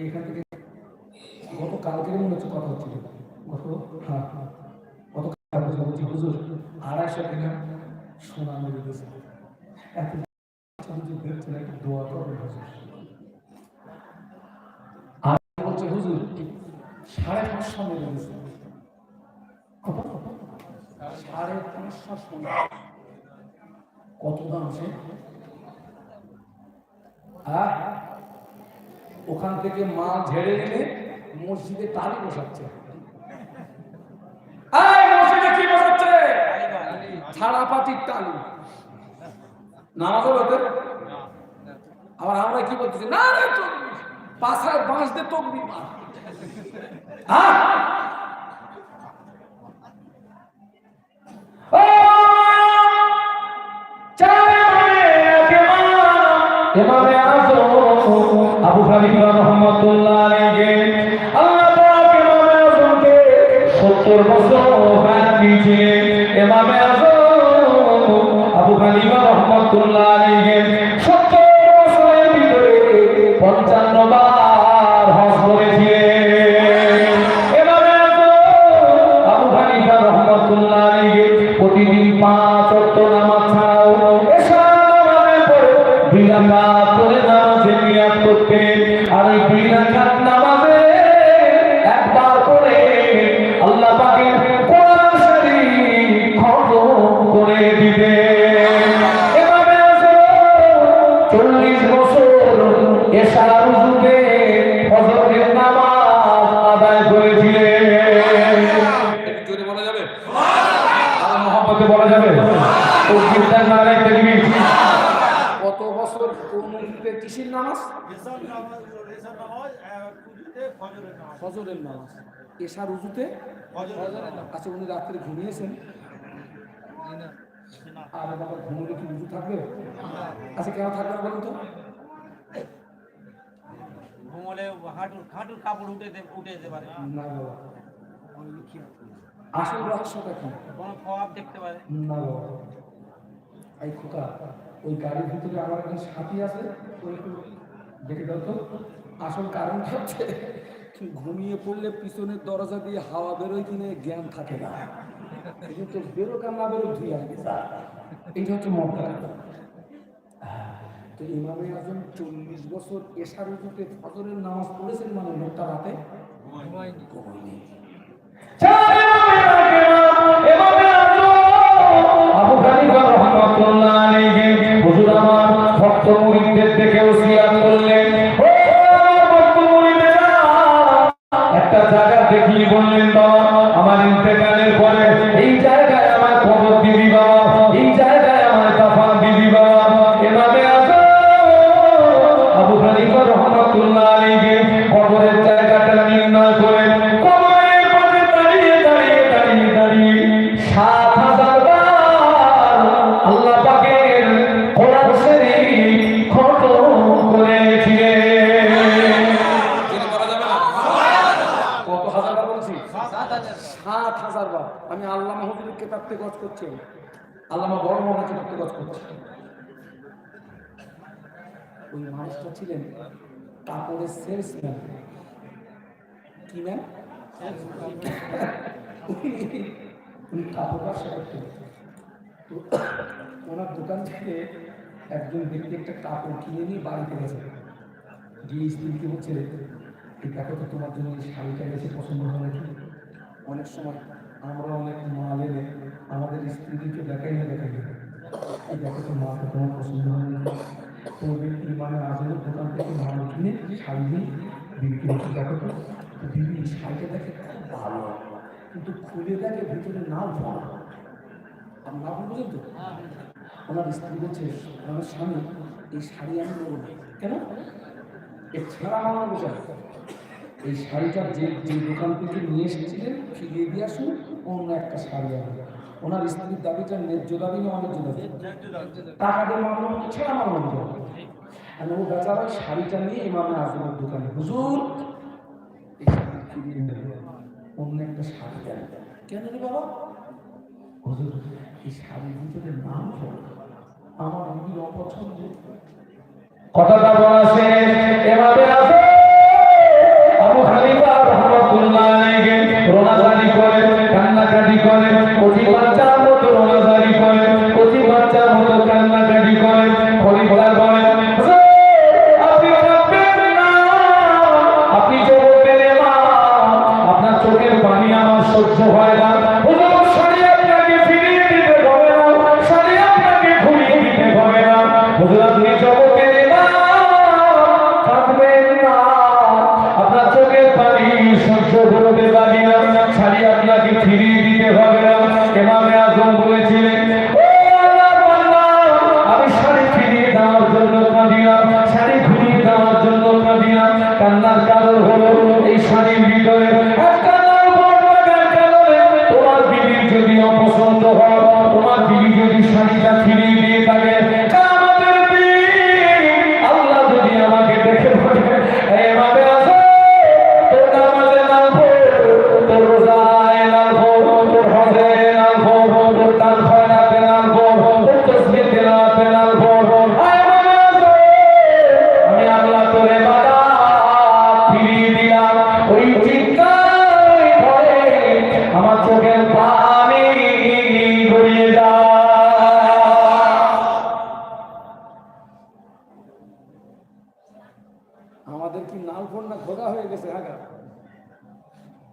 এখান থেকে গত কালকের মনে হচ্ছে কথা হচ্ছিল গত হ্যাঁ হ্যাঁ। গত কাল বলছি, হুজুর, আড়াইশো কিনা সোনা মেরে দিয়েছে। এত দেখছেন, একটু দোয়া করবেন, হুজুর। আর বলছে, হুজুর, সাড়ে পাঁচশো মেরে দিয়েছে। সাড়ে পাঁচশো সোনা। কত দাম সে হ্যাঁ। ওখান থেকে মা ঝেড়ে এনে মসজিদে তালি বসাচ্ছে। ছাড়া পাতির আমরা কি বলতেছি? না আজম আবু হানিফা রহমতুল্লাহ আলাইহি। আল্লাহ পাক ইমামে আজমকে 70 বছর দিয়েছিলেন। ইমামে আজম আবু রহমতুল্লাহ আলাইহি ফজরের নামাজ। এশার উজুতে আচ্ছা উনি রাত্রে ঘুমিয়েছেন? আর বাবা ঘুমলে কি উজু থাকবে? আচ্ছা কেন থাকবে না বলুন তো? ঘুমলে হাঁটুর হাঁটুর কাপড় উঠে উঠে যেতে পারে। না বাবা। আসল রহস্যটা কি? কোনো দেখতে পারে? না বাবা। এই খোকা ওই গাড়ির ভিতরে আমার একজন সাথী আছে ওই দেখে দাও তো আসল কারণটা হচ্ছে ঘুমিয়ে পড়লে পিছনের দরজা দিয়ে হাওয়া বেরোয় কিনে জ্ঞান থাকে না। কিন্তু বেরোক না বেরোক ধুয়ে আসবে এইটা হচ্ছে মক্কা তো ইমামে আজম চল্লিশ বছর এশার উজুতে ফজরের নামাজ পড়েছেন মানে লোকটা রাতে ঘুমায়নি। ঘুমায়নি। আমি আল্লাহ মাহবুবের কেতাব থেকে গজ করছি। আল্লামা বড় মহান কেতাব থেকে গজ করছি। ওই মানুষটা ছিলেন কাপড়ের সেলসম্যান কি ম্যান উনি কাপড় ব্যবসা করতেন। তো ওনার দোকান থেকে একজন ব্যক্তি একটা কাপড় কিনে নিয়ে বাড়িতে গেছে। গিয়ে স্ত্রীকে এই দেখো তো তোমার জন্য এই শাড়িটা বেশি পছন্দ হয় নাকি? অনেক সময় আমরা অনেক মাল এনে আমাদের স্ত্রীকে দেখাই না দেখাই না এই দেখো তো মাকে তোমার পছন্দ হয় ওই ব্যক্তি মানে আসলে দোকান থেকে মাল কিনে শাড়ি নিয়ে বিক্রি করতে দেখো তো দিদি শাড়িটা দেখে খুব ভালো কিন্তু খুলে দেখে ভিতরে না ভরা। আর না বুঝলেন তো? ওনার স্ত্রী বলছে, আমার স্বামী, এই শাড়ি আমি নেব না। কেন? এ ছাড়া আমার বোঝা এই শাড়িটা যে যে দোকান থেকে নিয়ে এসেছিলেন ফিরিয়ে দিয়ে আসুন, অন্য একটা শাড়ি আনবে। ওনার স্ত্রীর দাবিটা ন্যায্য দাবি না অন্যায্য দাবি? টাকা দিয়ে মামলা হচ্ছে মামলা হচ্ছে আর ও বেচারা শাড়িটা নিয়ে ইমামে আজমের দোকানে। হুজুর অন্য একটা শাড়ি কেন রে বাবা? হুজুর, এই শাড়ির ভিতরে নাম আমার রুগীর অপছন্দ। কথাটা বলা শেষ। এভাবে আছে Abdullah তোমার বিবির যদি অপছন্দ হয় তোমার বিবি যদি শাড়িটা ফিরিয়ে দিয়ে থাকে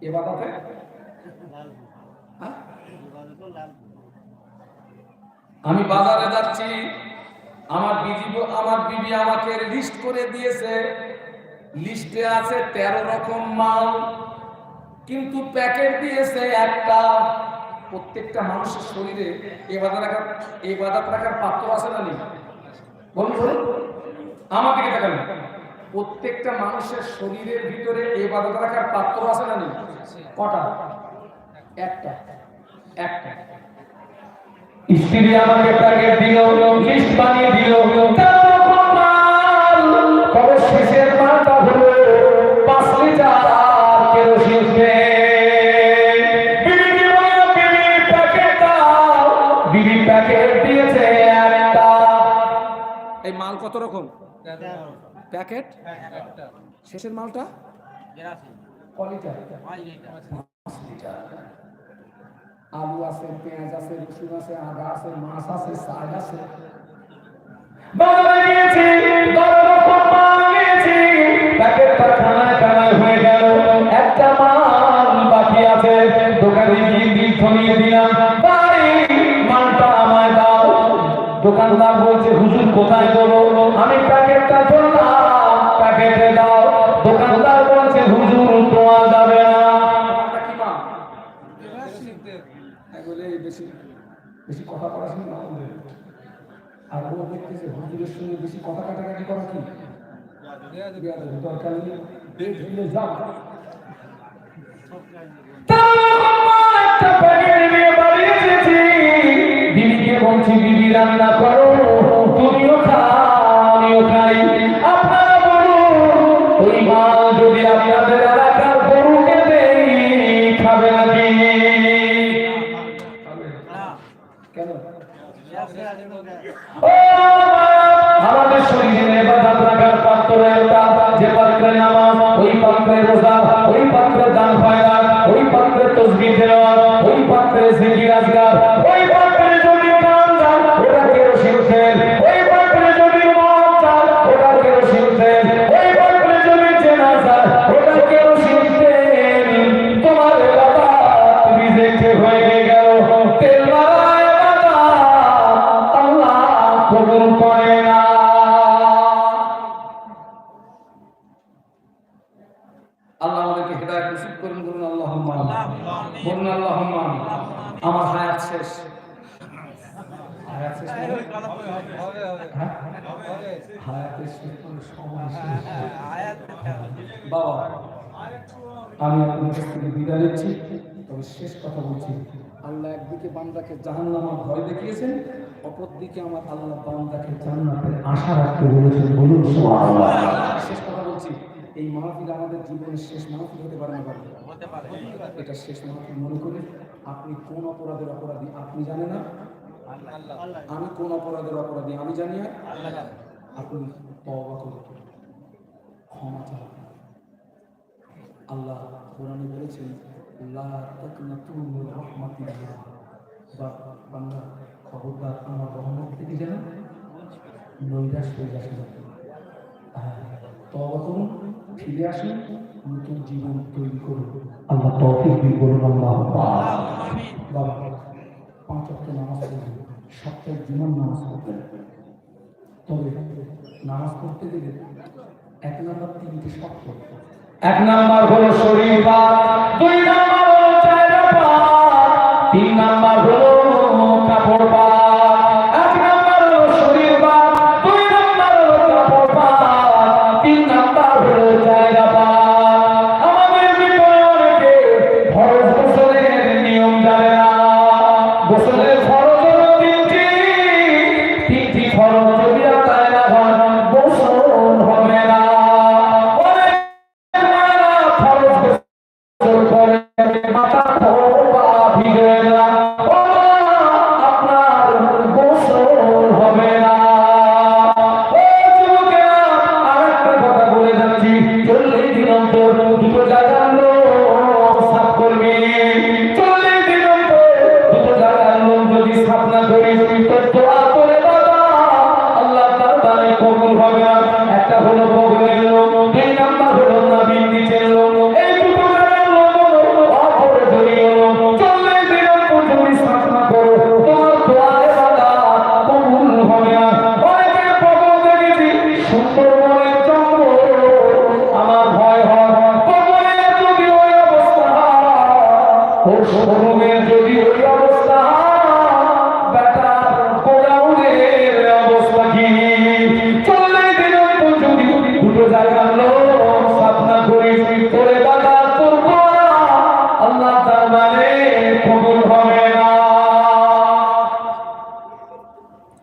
এ বাবাতে হ্যাঁ? আমি বাজারে যাচ্ছি। আমার বিবি আমার বিবি আমাকে লিস্ট করে দিয়েছে। লিস্টে আছে তেরো রকম মাল। কিন্তু প্যাকেট দিয়েছে একটা। প্রত্যেকটা মানুষের শরীরে এ বাধা রাখার এই রাখার পাত্র আছে না নেই? বলুন আমার দিকে তাকান প্রত্যেকটা মানুষের শরীরের ভিতরে এই বাধা রাখার পাত্র আছে না নেই? কটা? একটা। একটা। স্ত্রী আমাকে প্যাকেট দিল লিস্ট বানিয়ে দিল। একটা। এই মাল কত রকম? প্যাকেট, শেষের মালটা? আলু আছে, পেঁয়াজ আছে, রসুন আছে, আদা আছে, মাছ আছে, শাক আছে। গেল। দোকানদার বলছে, হুজুর, কোথায় দেবো আমি প্যাকেটটা বলে বেশি বেশি কথা পড়াশোনা না করলে আর ও হুজুরের সঙ্গে বেশি কথা কাটাকাটি করা কি? দরকার নেই যাও। একটা প্যাকেট নিয়ে বলছি রান্না করো। তসবিহ তেলাওয়াত ওই পাত্রে জিকির আজকার ওই আল্লাহ আমাদেরকে হেদায়ত নসিব করুন বলুন আল্লাহ বলুন আল্লাহ আমার হায়াত শেষ। হায়াত শেষ? হ্যাঁ? বাবা আমি আপনার কাছ থেকে বিদায় নিচ্ছি। তবে শেষ কথা বলছি আল্লাহ একদিকে বান্দাকে জাহান্নামার ভয় দেখিয়েছেন অপরদিকে আমার আল্লাহ বান্দাকে জান্নাতের আশা রাখতে বলেছেন। বলুন শেষ কথা বলছি। এই মাহফিল আমাদের জীবনের শেষ মাহফিল হতে পারে না এটা শেষ মাহফিল মনে করি আপনি কোন অপরাধের অপরাধী আপনি জানেন না? আমি কোন অপরাধের অপরাধী আমি জানি না? আপনি ক্ষমা চান আল্লাহ কোরআনে বলেছেন বা খবরদার, আমার রহমত থেকে যেন ফিরে আসুন, নতুন জীবন তৈরি করুন। আল্লাহ তৌফিক দিন বলুন, আল্লাহ পাঁচ অক্ট নামাজ জীবন নামাজ তবে নামাজ পড়তে গেলে এক নম্বর তিনটি শর্ত। এক নাম্বার হলো শরীর বা দুই নাম্বার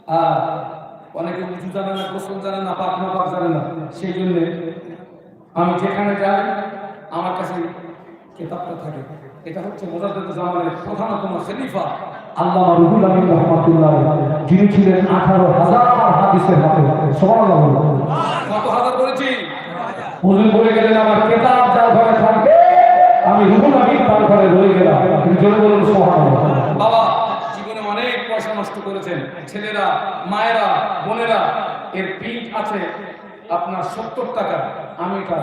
আর অনেকে উঁচু জানে না গোসল জানে না পাক না পাক জানে না। সেই জন্য আমি যেখানে যাই, আমার কাছে কেতাবটা থাকে। এটা হচ্ছে জামানের প্রধানতম আল্লামা রুহুল আমিন রহমাতুল্লাহ যিনি ছিলেন আঠারো হাজার হাদিসের সুবহানাল্লাহ কত হাজার করেছি গেলেন, আমার কেতাব যার ঘরে থাকবে, আমি রুহুল আমিন তার ঘরে রয়ে গেলাম। জোরে বলুন, সুবহানাল্লাহ। বাবা নষ্ট করেছেন। ছেলেরা, মায়েরা, বোনেরা, এর পিঠ আছে আপনার সত্তর টাকা। আমি এটা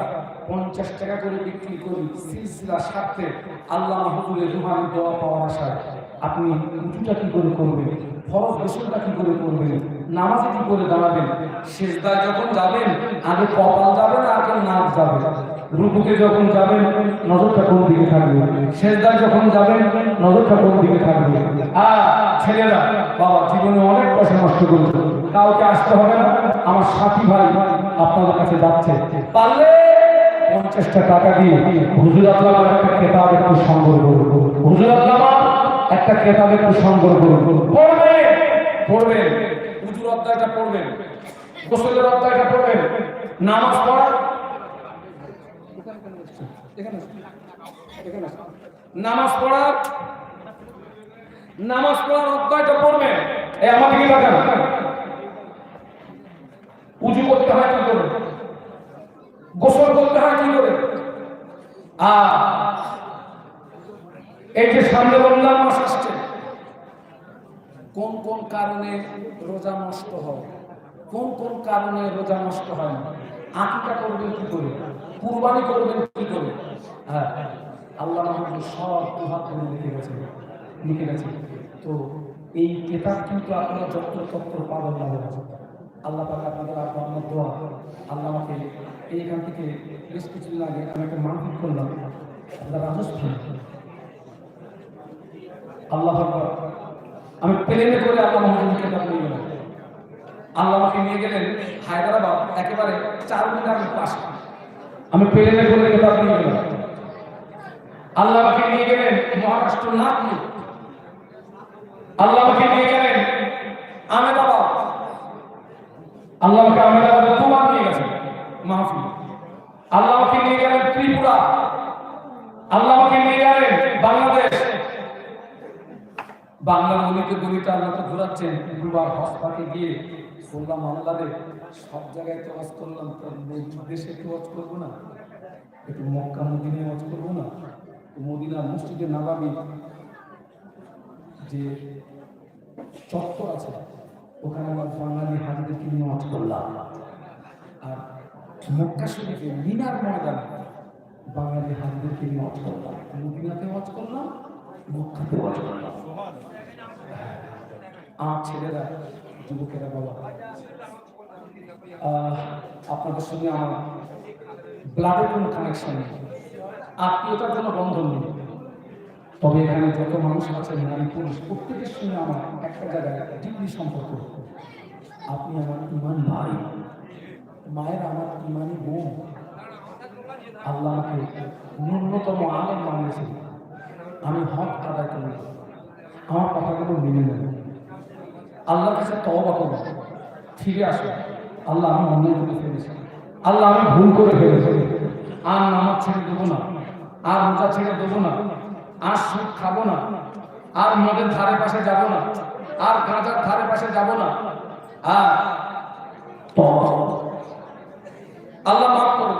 পঞ্চাশ টাকা করে বিক্রি করি। সিলসিলা স্বার্থে আল্লাহ হুজুরের রুহানি দোয়া পাওয়ার আশায়। আপনি উঁচুটা কি করে করবেন? ফরজ গোসলটা কি করে করবেন? নামাজে কি করে দাঁড়াবেন? শেষদায় যখন যাবেন, আগে কপাল যাবে না, আগে নাক যাবে। রুকুতে যখন যাবেন, নজরটা কোন দিকে থাকবে? শেষদায় যখন যাবেন, নজরটা কোন দিকে থাকবে? আর ছেলেরা, বাবা, জীবনে অনেক পয়সা নষ্ট করেছে। কাউকে আসতে হবে না। আমার সাথী ভাই আপনাদের কাছে যাচ্ছে। পারলে পঞ্চাশটা টাকা দিয়ে হুজুর আল্লামার একটা কেতাব একটু সংগ্রহ করুন। হুজুর আল্লামা একটা কেতাব একটু সংগ্রহ করুন। পড়বে পড়বেন। হুজুর অধ্যায়টা পড়বেন। গোসলের অধ্যায়টা পড়বেন। নামাজ পড়া নামাজ পড়ার নামাজ পড়ার অধ্যায়টা পড়বেন। আমাকে কি উজু করতে হয় কি করে? গোসল করতে হয় কি করে? আর এই যে সামনে রমজান মাস আসছে, কোন কোন কারণে রোজা নষ্ট হয়? কোন কোন কারণে রোজা নষ্ট হয় না? আকিকা করবেন কি করে? কুরবানি করবেন কি হ্যাঁ আল্লাহ মাহমুদ সব প্রভাব করে লিখে গেছে লিখে গেছে। তো এই কেতাব কিন্তু আপনারা যত্র তত্র পাবেন না আল্লাহ পাক আপনাদের আপনার দোয়া। আল্লাহ আমাকে এইখান থেকে বেশ কিছুদিন আগে আমি একটা মানফিক করলাম। আপনার রাজস্থান আল্লাহ আমি প্লেনে করে আল্লাহ মহাজনকে কেতাব নিয়ে গেলাম। আল্লাহ আমাকে নিয়ে গেলেন হায়দ্রাবাদ, একেবারে চার মিটারের পাশে। আমি প্লেনে করে কেতাব নিয়ে গেলাম। আল্লাহ আমাকে নিয়ে গেলেন মহারাষ্ট্র নাগপুর আল্লাহ আমাকে নিয়ে গেলেন আমেদাবাদ। আল্লাহ আমাকে আমেদাবাদে দুবার নিয়ে গেছেন মাহফিল। আল্লাহ আমাকে নিয়ে গেলেন ত্রিপুরা। আল্লাহ আমাকে নিয়ে গেলেন বাংলাদেশ। বাংলা গণিতে গণিতে আল্লাহ তো ঘোরাচ্ছেন। দুবার হসপাকে গিয়ে বললাম আল্লাহরে, সব জায়গায় তো করলাম। তো দেশে একটু করব না। একটু মক্কা, মদিনায় ওয়াজ করব না। মদিনা মসজিদে নাবাবি যে চত্বর আছে ওখানে আমার বাঙালি হাজিদেরকে নিয়ে ওয়াজ করলাম। আর মক্কা শরীফে মিনার ময়দান বাঙালি হাজিদেরকে নিয়ে ওয়াজ করলাম। মদিনাতে ওয়াজ করলাম মক্কাতে ওয়াজ করলাম। আমার ছেলেরা যুবকেরা আহ, আপনাদের সঙ্গে আমার ব্লাডের কোনো কানেকশন নেই। আত্মীয়তার কোনো বন্ধন নেই। তবে এখানে যত মানুষ আছে নারী, পুরুষ, প্রত্যেকের সঙ্গে আমার একটা জায়গায় ডিগ্রি সম্পর্ক আপনি আমার ইমান ভাই, মায়ের আমার ইমানি বোন। আল্লাহ আমাকে ন্যূনতম আনন্দ মানিয়েছে আমি হক আদায় করি আমার কথাগুলো মেনে নেব আল্লাহর কাছে তওবা করো ফিরে আসো আল্লাহ আমি অন্যায় করে ফেলেছি। আল্লাহ আমি ভুল করে ফেলেছি। আর নামাজ ছেড়ে দেবো না। আর রোজা ছেড়ে দেবো না। আর সুদ খাব না, আর মদের ধারে পাশে যাব না, আর গাঁজার ধারে পাশে যাব না, আর আল্লাহ মাফ করে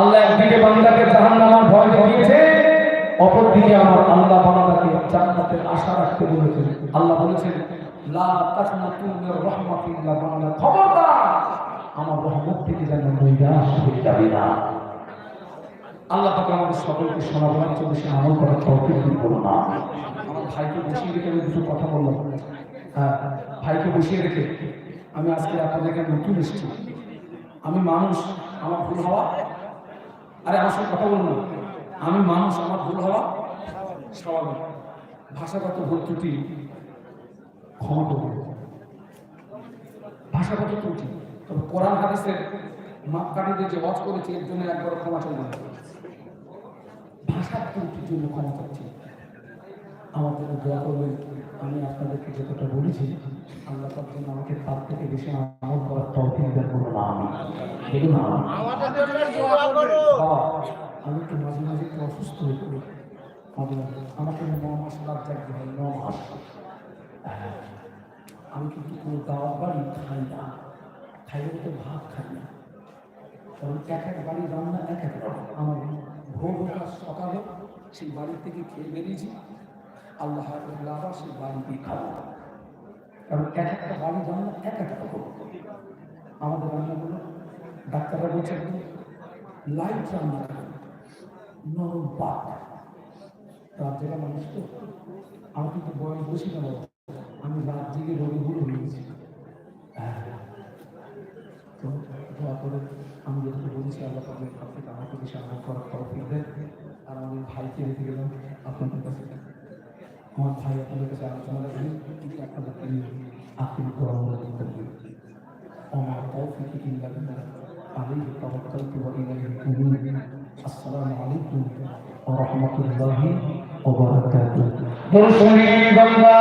আল্লাহ একদিকে বান্দাকে জাহান্নামের ভয় দেখিয়েছে, অপরদিকে আমার আল্লাহ বান্দাকে জান্নাতের আশা রাখতে বলেছেন আল্লাহ বলেছেন, লা তাকনাতু মির রাহমাতিল্লাহ বান্দা। খবরদার, আমার রহমত থেকে যেন নৈরাশ হয়ে যাবে না। আল্লাহ পাক আমাদের সকলকে শোনাবার চব্বিশে আমল করার তৌফিক দিন আমিন। আমার ভাইকে বসিয়ে রেখে আমি দুটো কথা বললাম। হ্যাঁ ভাইকে বসিয়ে রেখে আমি আজকে আপনাদেরকে নতুন এসেছি। আমি মানুষ আমার ভুল হওয়া। আরে আমার সঙ্গে কথা বলুন আমি মানুষ আমার ভুল হওয়া স্বাভাবিক। ভাষাগত ভুল ত্রুটি ক্ষমা করব ভাষাগত ত্রুটি। তবে কোরআন হাদিসের মাপকাঠিতে যে ওয়াজ করেছে এর জন্য একবার ক্ষমা চাই না। ভাষার ত্রুটির জন্য ক্ষমা চাচ্ছি আমার জন্য দোয়া করবেন আমি আপনাদেরকে যতটা বলেছি আল্লাহ তার জন্য আমাকে তার থেকে বেশি আমল করার দেন না আমি আমি। একটু মাঝে মাঝে একটু অসুস্থ হয়ে পড়ি। আমাকে ন মাস হয় ন মাস। আমি কিন্তু কোনো দাওয়াত বাড়ি খাই না। খাইলে তো ভাত খাই না। কারণ এক এক বাড়ি রান্না এক এক রকম। আমার ভোর হোক সকালে সেই বাড়ি থেকে খেয়ে বেরিয়েছি। আল্লাহ আবার সেই বাড়িতেই খাব। কারণ এক একটা বাড়ি রান্না এক একটা রকম। আমাদের রান্নাগুলো ডাক্তাররা বলছেন, লাইট রান্না নরম পাক। রাত জায়গা মানুষ তো, আমার কিন্তু বয়স বেশি না, আমি রাত জেগে রোগে ভুল হয়ে গেছি হ্যাঁ। তো দোয়া করে আমি যেটুকু বলছি আল্লাহ তাদের কাছ থেকে আমাকে বেশি আমার করার তরফিক দেন আর আমাদের ভাইকে রেখে গেলাম আপনাদের কাছে আমার ভাই আপনাদের কাছে আলোচনা রাখবেন কিন্তু আপনাদেরকে নিয়ে আপনি দোয়া করতে وما توفيقي إلا بالله عليه توكلت وإليه أنيب السلام عليكم ورحمة الله وبركاته মুসলিম বান্দা